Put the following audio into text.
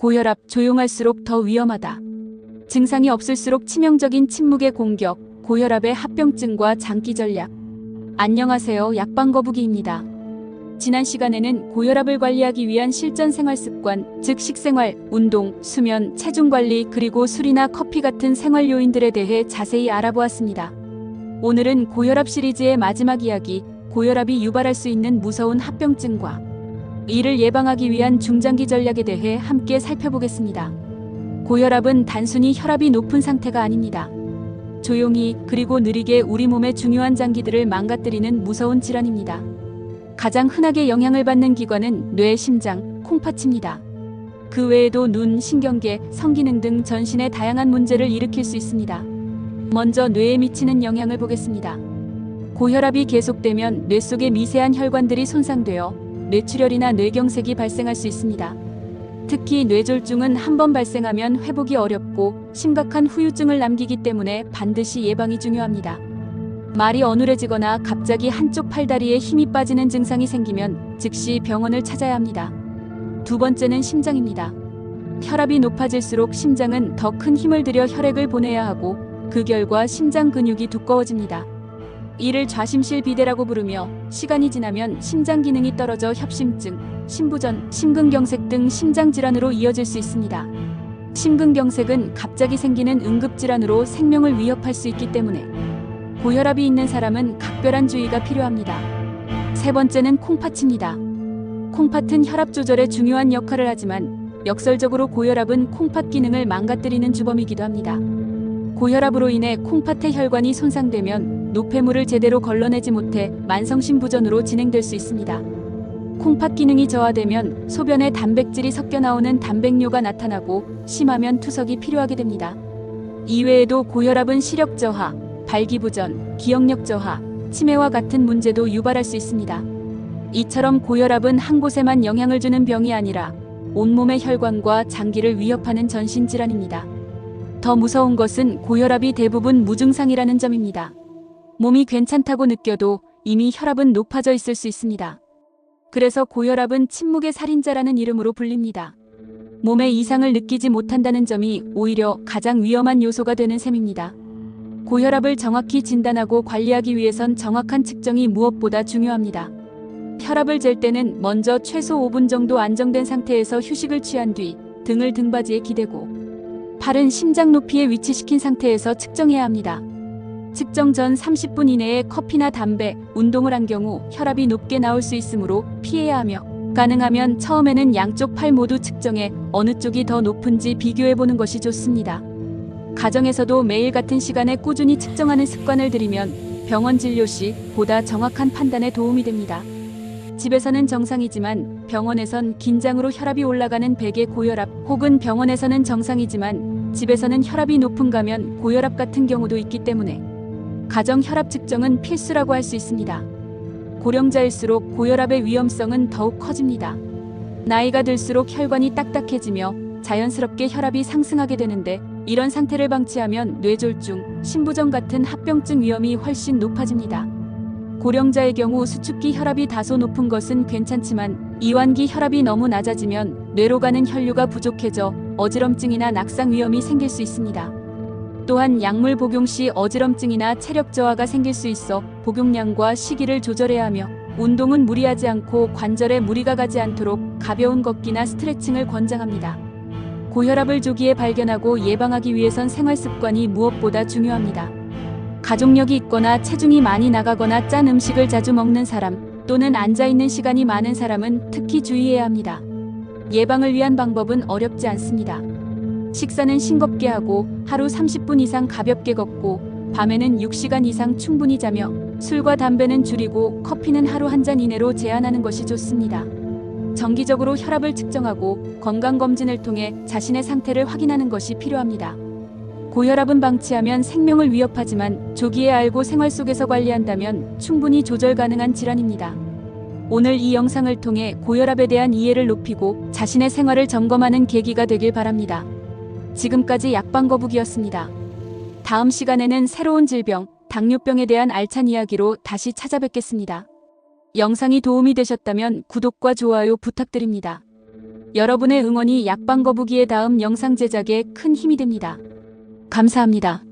고혈압 조용할수록 더 위험하다. 증상이 없을수록 치명적인 침묵의 공격, 고혈압의 합병증과 장기 전략. 안녕하세요. 약방 거북이입니다. 지난 시간에는 고혈압을 관리하기 위한 실전 생활 습관, 즉 식생활, 운동, 수면, 체중 관리, 그리고 술이나 커피 같은 생활 요인들에 대해 자세히 알아보았습니다. 오늘은 고혈압 시리즈의 마지막 이야기, 고혈압이 유발할 수 있는 무서운 합병증과 이를 예방하기 위한 중장기 전략에 대해 함께 살펴보겠습니다. 고혈압은 단순히 혈압이 높은 상태가 아닙니다. 조용히 그리고 느리게 우리 몸의 중요한 장기들을 망가뜨리는 무서운 질환입니다. 가장 흔하게 영향을 받는 기관은 뇌, 심장, 콩팥입니다. 그 외에도 눈, 신경계, 성기능 등 전신의 다양한 문제를 일으킬 수 있습니다. 먼저 뇌에 미치는 영향을 보겠습니다. 고혈압이 계속되면 뇌 속의 미세한 혈관들이 손상되어 뇌출혈이나 뇌경색이 발생할 수 있습니다. 특히 뇌졸중은 한 번 발생하면 회복이 어렵고 심각한 후유증을 남기기 때문에 반드시 예방이 중요합니다. 말이 어눌해지거나 갑자기 한쪽 팔다리에 힘이 빠지는 증상이 생기면 즉시 병원을 찾아야 합니다. 두 번째는 심장입니다. 혈압이 높아질수록 심장은 더 큰 힘을 들여 혈액을 보내야 하고 그 결과 심장 근육이 두꺼워집니다. 이를 좌심실 비대라고 부르며 시간이 지나면 심장 기능이 떨어져 협심증, 심부전, 심근경색 등 심장 질환으로 이어질 수 있습니다. 심근경색은 갑자기 생기는 응급 질환으로 생명을 위협할 수 있기 때문에 고혈압이 있는 사람은 각별한 주의가 필요합니다. 세 번째는 콩팥입니다. 콩팥은 혈압 조절에 중요한 역할을 하지만 역설적으로 고혈압은 콩팥 기능을 망가뜨리는 주범이기도 합니다. 고혈압으로 인해 콩팥의 혈관이 손상되면 노폐물을 제대로 걸러내지 못해 만성심부전으로 진행될 수 있습니다. 콩팥 기능이 저하되면 소변에 단백질이 섞여 나오는 단백뇨가 나타나고 심하면 투석이 필요하게 됩니다. 이외에도 고혈압은 시력 저하, 발기부전, 기억력 저하, 치매와 같은 문제도 유발할 수 있습니다. 이처럼 고혈압은 한 곳에만 영향을 주는 병이 아니라 온몸의 혈관과 장기를 위협하는 전신 질환입니다. 더 무서운 것은 고혈압이 대부분 무증상이라는 점입니다. 몸이 괜찮다고 느껴도 이미 혈압은 높아져 있을 수 있습니다. 그래서 고혈압은 침묵의 살인자라는 이름으로 불립니다. 몸에 이상을 느끼지 못한다는 점이 오히려 가장 위험한 요소가 되는 셈입니다. 고혈압을 정확히 진단하고 관리하기 위해선 정확한 측정이 무엇보다 중요합니다. 혈압을 잴 때는 먼저 최소 5분 정도 안정된 상태에서 휴식을 취한 뒤 등을 등받이에 기대고 팔은 심장 높이에 위치시킨 상태에서 측정해야 합니다. 측정 전 30분 이내에 커피나 담배, 운동을 한 경우 혈압이 높게 나올 수 있으므로 피해야 하며 가능하면 처음에는 양쪽 팔 모두 측정해 어느 쪽이 더 높은지 비교해 보는 것이 좋습니다. 가정에서도 매일 같은 시간에 꾸준히 측정하는 습관을 들이면 병원 진료 시 보다 정확한 판단에 도움이 됩니다. 집에서는 정상이지만 병원에선 긴장으로 혈압이 올라가는 백의 고혈압 혹은 병원에서는 정상이지만 집에서는 혈압이 높은 가면 고혈압 같은 경우도 있기 때문에 가정 혈압 측정은 필수라고 할 수 있습니다. 고령자일수록 고혈압의 위험성은 더욱 커집니다. 나이가 들수록 혈관이 딱딱해지며 자연스럽게 혈압이 상승하게 되는데 이런 상태를 방치하면 뇌졸중, 심부전 같은 합병증 위험이 훨씬 높아집니다. 고령자의 경우 수축기 혈압이 다소 높은 것은 괜찮지만 이완기 혈압이 너무 낮아지면 뇌로 가는 혈류가 부족해져 어지럼증이나 낙상 위험이 생길 수 있습니다. 또한 약물 복용 시 어지럼증이나 체력 저하가 생길 수 있어 복용량과 시기를 조절해야 하며 운동은 무리하지 않고 관절에 무리가 가지 않도록 가벼운 걷기나 스트레칭을 권장합니다. 고혈압을 조기에 발견하고 예방하기 위해선 생활 습관이 무엇보다 중요합니다. 가족력이 있거나 체중이 많이 나가거나 짠 음식을 자주 먹는 사람 또는 앉아 있는 시간이 많은 사람은 특히 주의해야 합니다. 예방을 위한 방법은 어렵지 않습니다. 식사는 싱겁게 하고 하루 30분 이상 가볍게 걷고 밤에는 6시간 이상 충분히 자며 술과 담배는 줄이고 커피는 하루 한 잔 이내로 제한하는 것이 좋습니다. 정기적으로 혈압을 측정하고 건강검진을 통해 자신의 상태를 확인하는 것이 필요합니다. 고혈압은 방치하면 생명을 위협하지만 조기에 알고 생활 속에서 관리한다면 충분히 조절 가능한 질환입니다. 오늘 이 영상을 통해 고혈압에 대한 이해를 높이고 자신의 생활을 점검하는 계기가 되길 바랍니다. 지금까지 약방거북이었습니다. 다음 시간에는 새로운 질병, 당뇨병에 대한 알찬 이야기로 다시 찾아뵙겠습니다. 영상이 도움이 되셨다면 구독과 좋아요 부탁드립니다. 여러분의 응원이 약방 거북이의 다음 영상 제작에 큰 힘이 됩니다. 감사합니다.